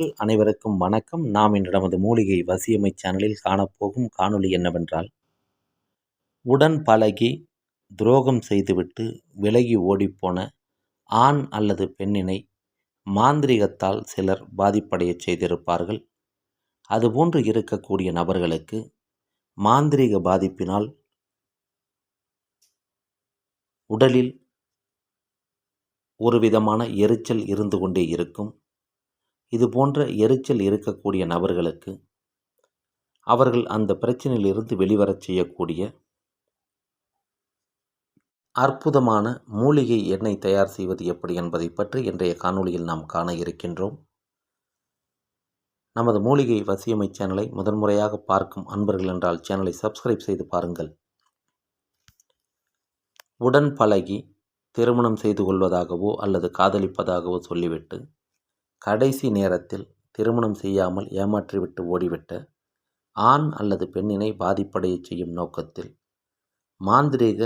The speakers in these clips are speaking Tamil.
நேயர்கள் அனைவருக்கும் வணக்கம். நாம் இன்று நமது மூலிகை வசியமை சேனலில் காணப்போகும் காணொளி என்னவென்றால் உடன் பழகி துரோகம் செய்துவிட்டு விலகி ஓடிப்போன ஆண் அல்லது பெண்ணினை மாந்திரிகத்தால் சிலர் பாதிப்படையச் செய்திருப்பார்கள். அதுபோன்று இருக்கக்கூடிய நபர்களுக்கு மாந்திரிக பாதிப்பினால் உடலில் ஒரு விதமான எரிச்சல் இருந்து கொண்டே இருக்கும். இது போன்ற எரிச்சல் இருக்கக்கூடிய நபர்களுக்கு அவர்கள் அந்த பிரச்சனையிலிருந்து வெளிவரச் செய்யக்கூடிய அற்புதமான மூலிகை எண்ணெய் தயார் செய்வது எப்படி என்பதை பற்றி இன்றைய காணொளியில் நாம் காண இருக்கின்றோம். நமது மூலிகை வசியமை சேனலை முதன்முறையாக பார்க்கும் அன்பர்கள் என்றால் சேனலை சப்ஸ்கிரைப் செய்து பாருங்கள். உடன் பழகி திருமணம் செய்து கொள்வதாகவோ அல்லது காதலிப்பதாகவோ சொல்லிவிட்டு கடைசி நேரத்தில் திருமணம் செய்யாமல் ஏமாற்றிவிட்டு ஓடிவிட்ட ஆண் அல்லது பெண்ணினை பாதிப்படைய செய்யும் நோக்கத்தில் மாந்திரீக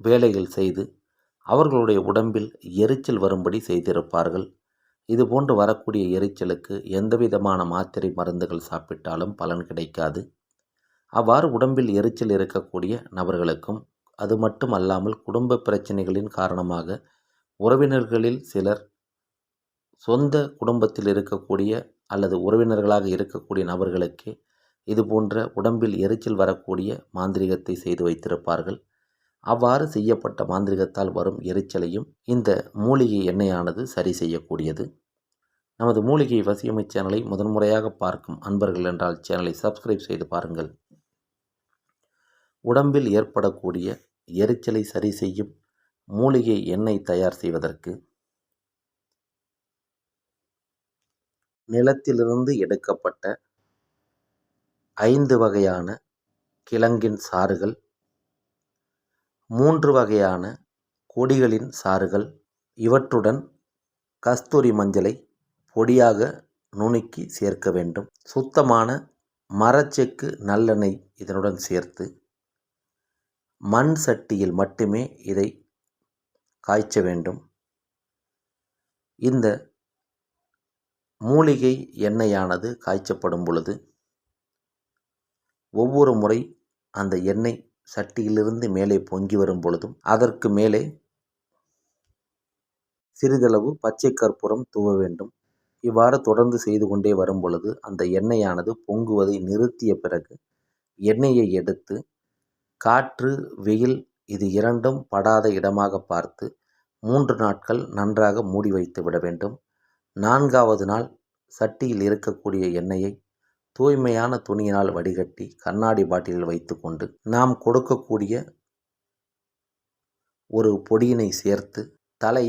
வேலைகள் செய்து அவர்களுடைய உடம்பில் எரிச்சல் வரும்படி செய்திருப்பார்கள். இதுபோன்று வரக்கூடிய எரிச்சலுக்கு எந்தவிதமான மாத்திரை மருந்துகள் சாப்பிட்டாலும் பலன் கிடைக்காது. அவ்வாறு உடம்பில் எரிச்சல் இருக்கக்கூடிய நபர்களுக்கும் அது மட்டும் அல்லாமல் குடும்ப பிரச்சனைகளின் காரணமாக உறவினர்களில் சிலர் சொந்த குடும்பத்தில் இருக்கக்கூடிய அல்லது உறவினர்களாக இருக்கக்கூடிய நபர்களுக்கே இது போன்ற உடம்பில் எரிச்சல் வரக்கூடிய மாந்திரிகத்தை செய்து வைத்திருப்பார்கள். அவ்வாறு செய்யப்பட்ட மாந்திரிகத்தால் வரும் எரிச்சலையும் இந்த மூலிகை எண்ணெயானது சரி செய்யக்கூடியது. நமது மூலிகை வசியமை சேனலை முதன்முறையாக பார்க்கும் அன்பர்கள் என்றால் சேனலை சப்ஸ்கிரைப் செய்து பாருங்கள். உடம்பில் ஏற்படக்கூடிய எரிச்சலை சரி செய்யும் மூலிகை எண்ணெய் தயார் செய்வதற்கு நிலத்திலிருந்து எடுக்கப்பட்ட ஐந்து வகையான கிழங்கின் சாறுகள் மூன்று வகையான கொடிகளின் சாறுகள் இவற்றுடன் கஸ்தூரி மஞ்சளை பொடியாக நுணுக்கி சேர்க்க வேண்டும். சுத்தமான மரச்செக்கு நல்லெண்ணெய் இதனுடன் சேர்த்து மண் சட்டியில் மட்டுமே இதை காய்ச்ச வேண்டும். இந்த மூலிகை எண்ணெயானது காய்ச்சப்படும் பொழுது ஒவ்வொரு முறை அந்த எண்ணெய் சட்டியிலிருந்து மேலே பொங்கி வரும் பொழுதும் அதற்கு மேலே சிறிதளவு பச்சை கற்பூரம் தூவ வேண்டும். இவ்வாறு தொடர்ந்து செய்து கொண்டே வரும் பொழுது அந்த எண்ணெயானது பொங்குவதை நிறுத்திய பிறகு எண்ணெயை எடுத்து காற்று வெயில் இது இரண்டும் படாத இடமாக பார்த்து மூன்று நாட்கள் நன்றாக மூடி வைத்து விட வேண்டும். நான்காவது நாள் சட்டியில் இருக்கக்கூடிய எண்ணெயை தூய்மையான துணியினால் வடிகட்டி கண்ணாடி பாட்டிலில் வைத்துக்கொண்டு நாம் கொடுக்கக்கூடிய ஒரு பொடியினை சேர்த்து தலை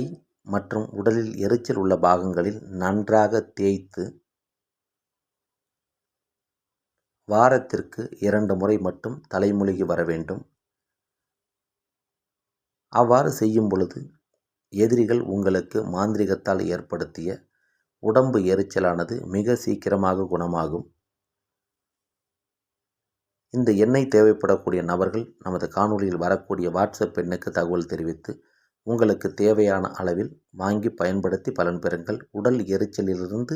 மற்றும் உடலில் எரிச்சல் உள்ள பாகங்களில் நன்றாக தேய்த்து வாரத்திற்கு இரண்டு முறை மட்டும் தலைமுழுகி வர வேண்டும். அவ்வாறு செய்யும் பொழுது எதிரிகள் உங்களுக்கு மாந்திரிகத்தால் ஏற்படுத்திய உடம்பு எரிச்சலானது மிக சீக்கிரமாக குணமாகும். இந்த எண்ணெய் தேவைப்படக்கூடிய நபர்கள் நமது காணொலியில் வரக்கூடிய வாட்ஸ்அப் எண்ணுக்கு தகவல் தெரிவித்து உங்களுக்கு தேவையான அளவில் வாங்கி பயன்படுத்தி பலன் பெறுங்கள். உடல் எரிச்சலிலிருந்து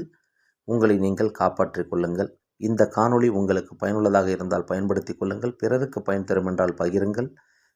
உங்களை நீங்கள் காப்பாற்றிக் கொள்ளுங்கள். இந்த காணொளி உங்களுக்கு பயனுள்ளதாக இருந்தால் பயன்படுத்திக் கொள்ளுங்கள். பிறருக்கு பயன் தரும் என்றால் பகிருங்கள்.